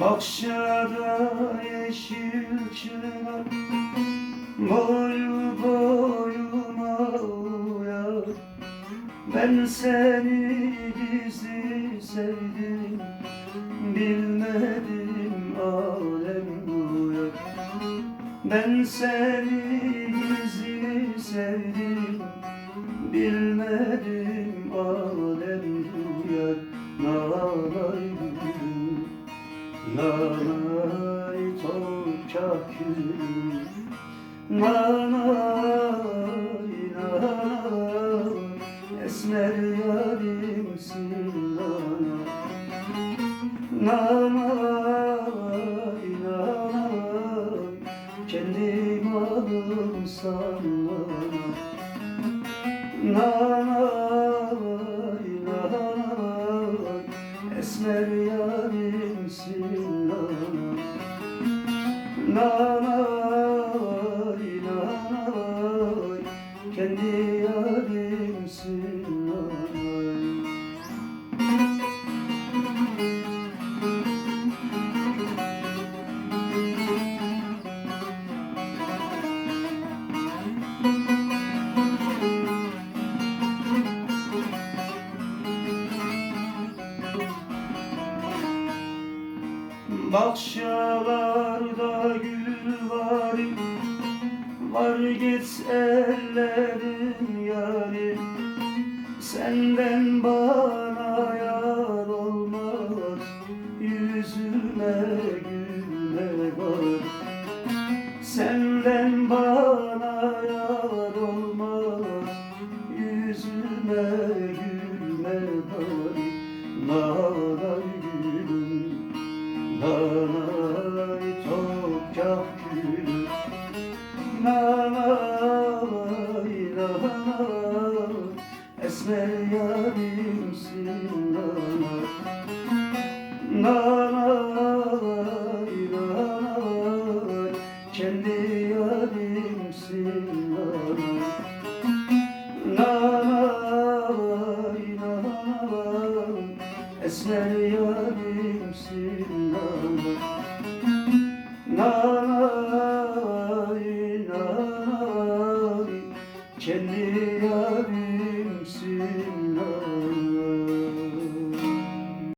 Bakşada yeşil çınar Boyu boyuma uyar. Ben seni gizli sevdim Bilmedim alem duyar Ben seni gizli sevdim Bilmedim Nanay tokak gülüm Nanay nanay Esmer yarimsin nanay Nanay nanay Kendi malım sana Nanay Nanay Bahçalarda gül var Var git ellerin yari. Senden bana yar olmaz Yüzüme gülme var. Senden bana yar olmaz Yüzüme gülme var. Nanay toprak gülüm Nanay nanay Esmer yarimsin nanay Nanay nanay Kendi yarimsin nanay Nanay nanay Esmer yarimsin Nanay yarimsin Allah